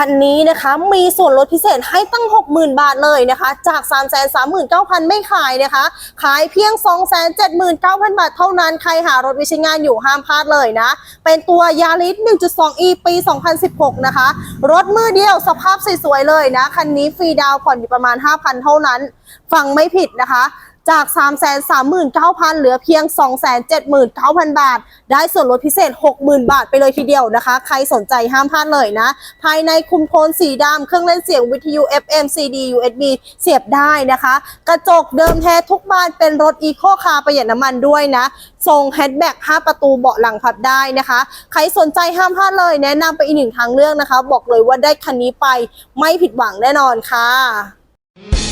คันนี้นะคะมีส่วนลดพิเศษให้ตั้ง 60,000 บาทเลยนะคะ จาก 3 3 9 0 0 0 ไม่ขายนะคะ ขายเพียง 279,000 บาทเท่านั้น ใครหารถวิชใช้งานอยู่ห้ามพลาดเลยนะ เป็นตัวยาริส 1.2e ปี 2016 นะคะ รถมือเดียวสภาพสวยๆเลยนะ คันนี้ฟรีดาวผ่อนอยู่ประมาณ 5,000 เท่านั้น ฟังไม่ผิดนะคะ จาก 339,000 เหลือเพียง 279,000 บาท ได้ส่วนลดพิเศษ 60,000 บาทไปเลยทีเดียวนะคะ ใครสนใจห้ามพลาดเลยนะ ภายในคุมโทนสีดำเครื่องเล่นเสียงวิทยุ FM CD USB เสียบได้นะคะ กระจกเดิมแท้ทุกบานเป็นรถอีโคคาร์ประหยัดน้ำมันด้วยนะ ทรงแฮชแบ็ก5ประตูเบาะหลังพับได้นะคะ ใครสนใจห้ามพลาดเลย แนะนำไปอีกหนึ่งทางเลือกนะคะ บอกเลยว่าได้คันนี้ไปไม่ผิดหวังแน่นอนค่ะ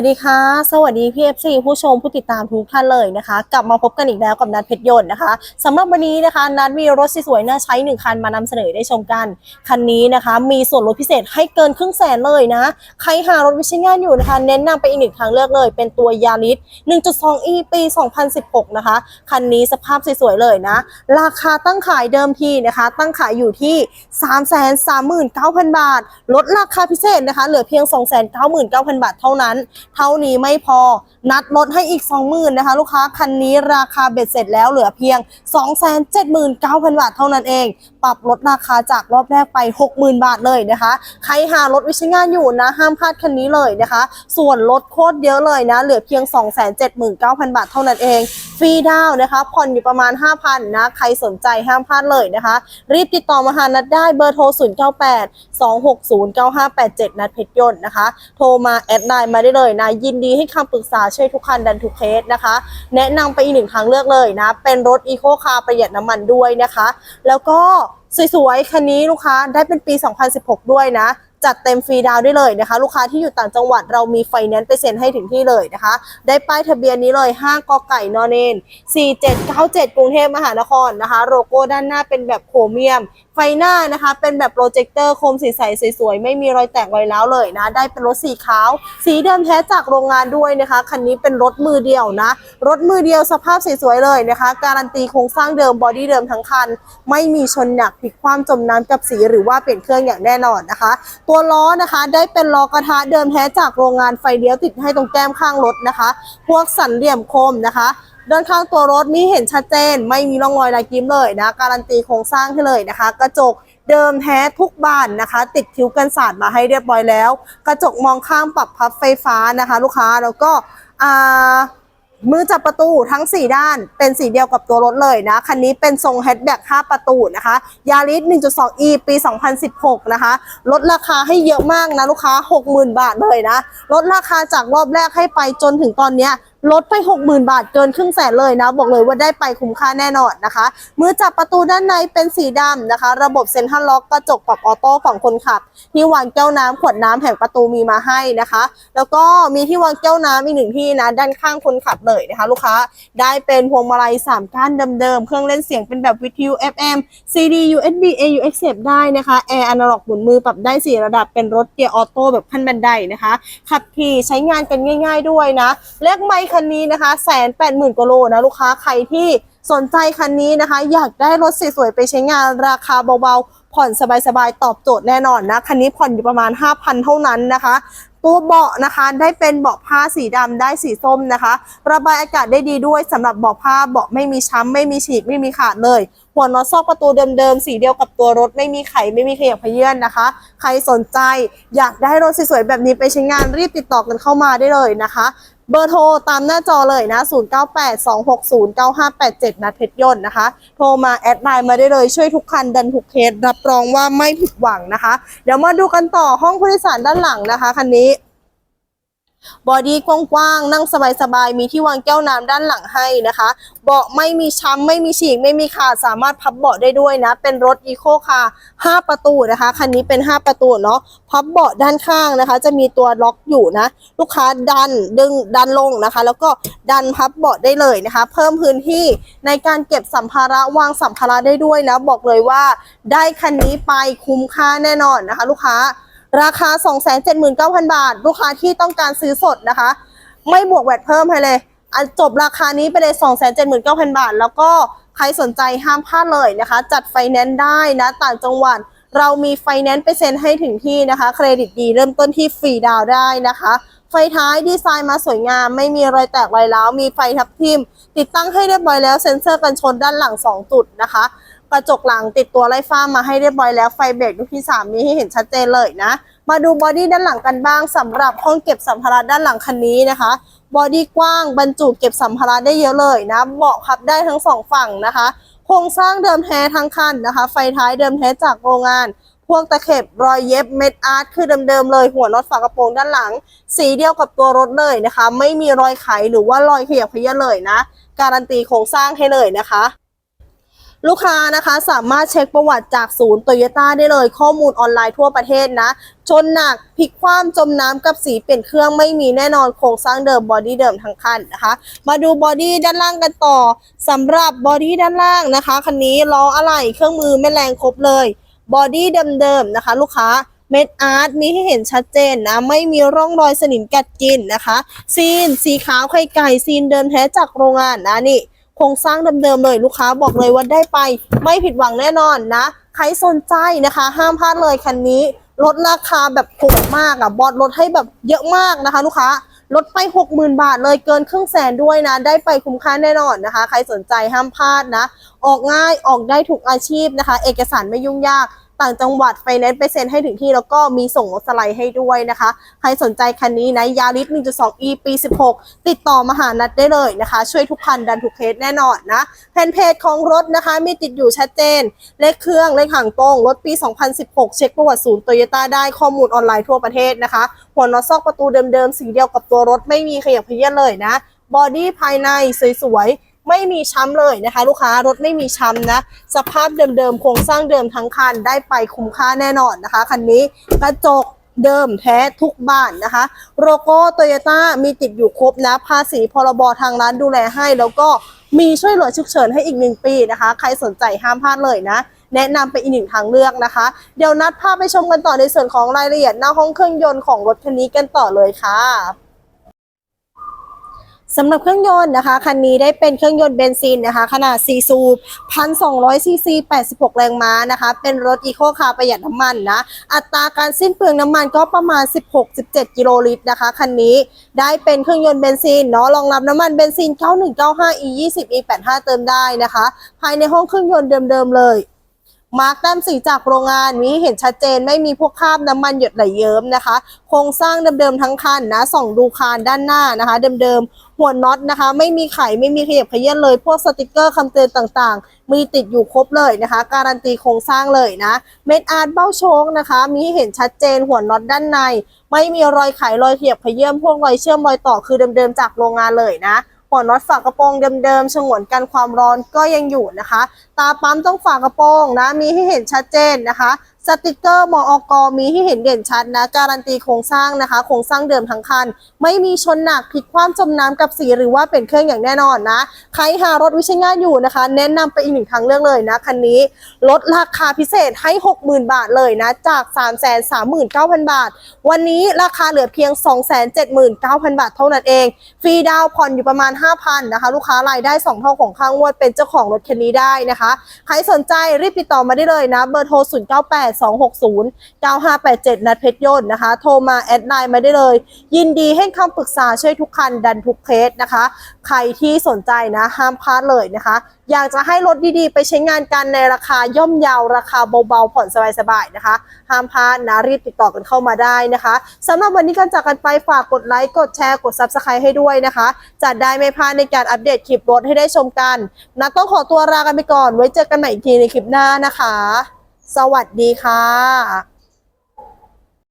วัสดีค่ะ สวัสดีพี่เอฟซีผู้ชมผู้ติดตามทุกท่านเลยนะคะ กลับมาพบกันอีกแล้วกับนัดเพชรยนต์นะคะสำหรับวันนี้นะคะ นัดมีรถสวยๆน่าใช้หนึ่งคันมานำเสนอได้ชมกัน คันนี้นะคะ มีส่วนลดพิเศษให้เกินครึ่งแสนเลยนะ ใครหารถวิชงานอยู่นะคะ เน้นนำไปอีกหนึ่งทางเลือกเลย เป็นตัวยาริส 1.2e ปี 2016 นะคะ คันนี้สภาพสวยๆเลยนะ ราคาตั้งขายเดิมทีนะคะ ตั้งขายอยู่ที่ 339,000 บาท ลดราคาพิเศษนะคะ เหลือเพียง 299,000 บาทเท่านั้นเท่านี้ไม่พอ นัดลดให้อีก 20,000นะคะ ลูกค้าคันนี้ราคาเบ็ดเสร็จแล้วเหลือเพียง 279,000 บาทเท่านั้นเองปรับลดราคาจากรอบแรกไป 60,000 บาทเลยนะคะ ใครหารถวิชงานอยู่นะห้ามพลาดคันนี้เลยนะคะ ส่วนลดโคตรเยอะเลยนะ เหลือเพียง 279,000 บาทเท่านั้นเอง ฟรีดาวนะคะ ผ่อนอยู่ประมาณ 5,000 นะ ใครสนใจห้ามพลาดเลยนะคะ รีบติดต่อมาหานัดได้เบอร์โทร 098 260 9587 นัดเพชรยนต์นะคะ โทรมาแอดไลน์มาได้เลยนะ ยินดีให้คำปรึกษาช่วยทุกคันดันทุกเคสนะคะ แนะนำไปอีกหนึ่งทางเลือกเลยนะ เป็นรถอีโคคาร์ประหยัดน้ำมันด้วยนะคะ แล้วก็สวยๆ คันนี้ลูกค้าได้เป็นปี 2016 ด้วยนะ จัดเต็มฟรีดาวได้เลยนะคะ ลูกค้าที่อยู่ต่างจังหวัดเรามีไฟแนนซ์ไปเซ็นให้ถึงที่เลยนะคะ ได้ป้ายทะเบียนนี้เลย 5กไก่นอนเนน4797 กรุงเทพมหานครนะคะโลโก้ด้านหน้าเป็นแบบโครเมียม ไฟหน้านะคะเป็นแบบโปรเจคเตอร์โคมสีใสสวยๆ ไม่มีรอยแตกรอยร้าวเลยนะ ได้เป็นรถสีขาว สีเดิมแท้จากโรงงานด้วยนะคะ คันนี้เป็นรถมือเดียวนะ รถมือเดียวสภาพสวยๆเลยนะคะ การันตีโครงสร้างเดิมบอดี้เดิมทั้งคัน ไม่มีชนหนักพลิกคว่ำจมน้ำกับสีหรือว่าเปลี่ยนเครื่องอย่างแน่นอนนะคะตัวล้อนะคะ ได้เป็นล้อกระทะเดิมแท้จากโรงงานไฟเลี้ยวติดให้ตรงแก้มข้างรถนะคะ พวกสันเหลี่ยมคมนะคะด้านข้างตัวรถนี่เห็นชัดเจน ไม่มีร่องรอยรอยยิ้มเลยนะ การันตีโครงสร้างให้เลยนะคะ กระจกเดิมแท้ทุกบานนะคะ ติดคิ้วกันสาดมาให้เรียบร้อยแล้ว กระจกมองข้างปรับพับไฟฟ้านะคะ ลูกค้าแล้วก็อ่า มือจับประตูทั้ง 4 ด้านเป็นสีเดียวกับตัวรถเลยนะ คันนี้เป็นทรงแฮชแบ็ก5ประตูนะคะยาริส 1.2e ปี 2016 นะคะ ลดราคาให้เยอะมากนะลูกค้า 60,000 บาทเลยนะ ลดราคาจากรอบแรกให้ไปจนถึงตอนเนี้ยลดไป 60,000 บาทเกินครึ่งแสนเลยนะ บอกเลยว่าได้ไปคุ้มค่าแน่นอนนะคะ มือจับประตูด้านในเป็นสีดำนะคะ ระบบเซ็นทรัลล็อกกระจกปรับออโต้ฝั่งคนขับ ที่วางแก้วน้ำขวดน้ำแห่งประตูมีมาให้นะคะ แล้วก็มีที่วางแก้วน้ำอีกหนึ่งที่นะ ด้านข้างคนขับเลยนะคะ ลูกค้าได้เป็นพวงมาลัย3ก้านเดิมๆเครื่องเล่นเสียงเป็นแบบวิทยุ FM CD USB AUX เสียบได้นะคะแอร์อนาล็อกหมุนมือปรับได้ 4 ระดับเป็นรถเกียร์ออโต้แบบขั้นบันไดนะคะขับขี่ใช้งานกันง่าย ๆด้วยนะเลขไมคคันนี้นะคะแสนแปดหมื่นกว่าโลนะลูกค้าใครที่สนใจคันนี้นะคะ อยากได้รถสวยๆไปใช้งานราคาเบาๆ ผ่อนสบายๆ ตอบโจทย์แน่นอนนะ คันนี้ผ่อนอยู่ประมาณ 5,000 เท่านั้นนะคะ ตัวเบาะนะคะได้เป็นเบาะผ้าสีดำได้สีส้มนะคะ ระบายอากาศได้ดีด้วยสำหรับเบาะผ้าเบาะไม่มีช้ำไม่มีฉีกไม่มีขาดเลย หัวน็อตซอกประตูเดิมๆสีเดียวกับตัวรถไม่มีไขไม่มีขยับเขยื่อนนะคะ ใครสนใจอยากได้รถสวยๆแบบนี้ไปใช้งานรีบติดต่อกันเข้ามาได้เลยนะคะ เบอร์โทรตามหน้าจอเลยนะ 0982609587 นัดเพชรยนต์นะคะ โทรมาแอดไลน์มาได้เลยช่วยทุกคันดันทุกเคสรับรองว่าไม่ผิดหวังนะคะ เดี๋ยวมาดูกันต่อห้องผู้โดยสารด้านหลังนะคะคันนี้ บอดี้กว้างๆ นั่งสบายๆ มีที่วางแก้วน้ำด้านหลังให้นะคะ เบาะไม่มีช้ำไม่มีฉีก ไม่มีขาด สามารถพับเบาะได้ด้วยนะ เป็นรถอีโคคาร์5ประตูนะคะ คันนี้เป็น 5 ประตูเนาะ พับเบาะด้านข้างนะคะ จะมีตัวล็อกอยู่นะ ลูกค้าดันดึงดันลงนะคะ แล้วก็ดันพับเบาะได้เลยนะคะ เพิ่มพื้นที่ในการเก็บสัมภาระวางสัมภาระได้ด้วยนะ บอกเลยว่า ได้คันนี้ไปคุ้มค่าแน่นอนนะคะ ลูกค้า ราคา 279,000 บาท ลูกค้าที่ต้องการซื้อสดนะคะ ไม่บวกแวดเพิ่มให้เลยอันจบราคานี้ไปเลย 279,000 บาท แล้วก็ใครสนใจห้ามพลาดเลยนะคะ จัดไฟแนนซ์ได้นะ ต่างจังหวัด เรามีไฟแนนซ์ไปเซ็นให้ถึงที่นะคะ เครดิตดีเริ่มต้นที่ฟรีดาวได้นะคะ ไฟท้ายดีไซน์มาสวยงาม ไม่มีรอยแตกรอยร้าวมีไฟทับทิม ติดตั้งให้เรียบร้อยแล้วเซ็นเซอร์กันชนด้านหลัง 2 จุดนะคะ กระจกหลังติดตัวไล่ฟ้ามาให้เรียบร้อยแล้วไฟเบรกลูที่3มีให้เห็นชัดเจนเลยนะ มาดูบอดี้ด้านหลังกันบ้างสำหรับห้องเก็บสัมภาระด้านหลังคันนี้นะคะบอดี้กว้างบรรจุเก็บสัมภาระได้เยอะเลยนะเบาะพับได้ทั้งสองฝั่งนะคะโครงสร้างเดิมแท้ทั้งคันนะคะ ไฟท้ายเดิมแท้จากโรงงาน พวกตะเข็บรอยเย็บเม็ดอาร์ตคือเดิมๆเลย หัวน็อตฝากระโปรงด้านหลัง สีเดียวกับตัวรถเลยนะคะ ไม่มีรอยไขหรือว่ารอยขยับเขยื้อนเลยนะ การันตีโครงสร้างให้เลยนะคะ ลูกค้านะคะสามารถเช็คประวัติจากศูนย์โตโยต้าได้เลยข้อมูลออนไลน์ทั่วประเทศนะ ชนหนักพลิกคว่ำจมน้ำกับสีเปลี่ยนเครื่องไม่มีแน่นอนโครงสร้างเดิมบอดี้เดิมทั้งคันนะคะ มาดูบอดี้ด้านล่างกันต่อสำหรับบอดี้ด้านล่างนะคะคันนี้ล้ออะไหล่เครื่องมือแม่แรงครบเลยบอดี้เดิมๆนะคะ ลูกค้าเม็ดอาร์ตมีให้เห็นชัดเจนนะ ไม่มีร่องรอยสนิมกัดกินนะคะ ซีน สีขาวไข่ไก่ซีนเดิมแท้จากโรงงานนะนี่ โครงสร้างเดิมๆเลยลูกค้าบอกเลยว่าได้ไปไม่ผิดหวังแน่นอนนะ ใครสนใจนะคะ ห้ามพลาดเลยคันนี้ลดราคาแบบโหดมากอะบอสลดให้แบบเยอะมากนะคะ ลูกค้าลดไป60,000 บาทเลยเกินครึ่งแสนด้วยนะ ได้ไปคุ้มค่าแน่นอนนะคะ ใครสนใจห้ามพลาดนะ ออกง่ายออกได้ถูกอาชีพนะคะ เอกสารไม่ยุ่งยาก ต่างจังหวัดไฟแนนซ์ไปเซ็นให้ถึงที่แล้วก็มีส่งรถสไลด์ให้ด้วยนะคะ ใครสนใจคันนี้นะยาริส 1.2e ปี 16 ติดต่อมาหานัดได้เลยนะคะ ช่วยทุกคันดันทุกเคสแน่นอนนะแผ่นเพจของรถนะคะ มีติดอยู่ชัดเจน เลขเครื่องเลขห่างตรง รถปี 2016 เช็คประวัติศูนย์โตโยต้าได้ข้อมูลออนไลน์ทั่วประเทศนะคะ หัวน็อตซอกประตูเดิมๆสีเดียวกับตัวรถไม่มีขยับเขยื้อนเลยนะบอดี้ภายในสวยๆ ไม่มีช้ำเลยนะคะ ลูกค้ารถไม่มีช้ำนะ สภาพเดิมๆโครงสร้างเดิมทั้งคันได้ไปคุ้มค่าแน่นอนนะคะคันนี้กระจกเดิมแท้ทุกบ้านนะคะ โลโก้โตโยต้ามีติดอยู่ครบนะ ภาษีพรบทางร้านดูแลให้ แล้วก็มีช่วยเหลือฉุกเฉินให้อีกหนึ่งปีนะคะ ใครสนใจห้ามพลาดเลยนะ แนะนำเป็นอีกหนึ่งทางเลือกนะคะ เดี๋ยวนัดพาพไปชมกันต่อในส่วนของรายละเอียดหน้าห้องเครื่องยนต์ของรถคันนี้กันต่อเลยค่ะ สำหรับเครื่องยนต์นะคะ คันนี้ได้เป็นเครื่องยนต์เบนซินนะคะ ขนาด 4 สูบ 1,200 ซีซี 86 แรงม้านะคะ เป็นรถอีโคคาร์ประหยัดน้ำมันนะ อัตราการสิ้นเปลืองน้ำมันก็ประมาณ 16-17 กิโลลิตรนะคะ คันนี้ได้เป็นเครื่องยนต์เบนซินเนาะรองรับน้ำมันเบนซิน 9195 e 20 e 85 เติมได้นะคะ ภายในห้องเครื่องยนต์เดิมๆเลย มาร์กแต้มสีจากโรงงานมีให้เห็นชัดเจนไม่มีพวกคราบน้ำมันหยดไหลเยิ้มนะคะ โครงสร้างเดิมๆทั้งคันนะส่องดูคานด้านหน้านะคะ เดิมๆหัวน็อตนะคะ ไม่มีไขไม่มีขยับขยื้อนเลย พวกสติกเกอร์คำเตือนต่างๆ มีติดอยู่ครบเลยนะคะ การันตีโครงสร้างเลยนะ เม็ดอาร์ตเบ้าโชคนะคะ มีให้เห็นชัดเจนหัวน็อตด้านใน ไม่มีรอยไขรอยขยับขยื้อนพวกรอยเชื่อมรอยต่อคือเดิมๆจากโรงงานเลยนะหัวน็อตฝากระโปรงเดิมๆฉงวนกันความร้อนก็ยังอยู่นะคะ ตาปั๊มต้องฝากระโปรงนะ มีให้เห็นชัดเจนนะคะ สติกเกอร์มออกมีให้เห็นเด่นชัดนะ การันตีโครงสร้างนะคะ โครงสร้างเดิมทั้งคัน ไม่มีชนหนักผิดความจมน้ำกับสีหรือว่าเป็นเครื่องอย่างแน่นอนนะ ใครหารถวิชัยงานอยู่นะคะ แนะนำไปอีกหนึ่งทางเลือกเลยนะ คันนี้ลดราคาพิเศษให้ 60,000 บาทเลยนะ จาก 339,000 บาท วันนี้ราคาเหลือเพียง 279,000 บาทเท่านั้นเอง ฟรีดาวน์ผ่อนอยู่ประมาณ 5,000นะคะ ลูกค้ารายได้ 2 เท่าของค่างวดเป็นเจ้าของรถคันนี้ได้นะคะใครสนใจรีบติดต่อมาได้เลยนะเบอร์โทร 098 260 9587 นัดเพชรยนต์นะคะ โทรมาแอดไลน์มาได้เลย ยินดีให้คำปรึกษาช่วยทุกคันดันทุกเคสนะคะ ใครที่สนใจนะห้ามพลาดเลยนะคะ อยากจะให้รถดีๆ ไปใช้งานกันในราคาย่อมเยาวราคาเบาๆผ่อนสบายๆนะคะห้ามพลาดนะรีบติดต่อกันเข้ามาได้นะคะสำหรับวันนี้กันจากกันไปฝากกดไลค์กดแชร์กด Subscribe ให้ด้วยนะคะจะได้ไม่พลาดในการอัปเดตคลิปรถให้ได้ชมกันนัดต้องขอตัวลากันไปก่อนไว้เจอกันใหม่อีกทีในคลิปหน้านะคะ สวัสดีค่ะ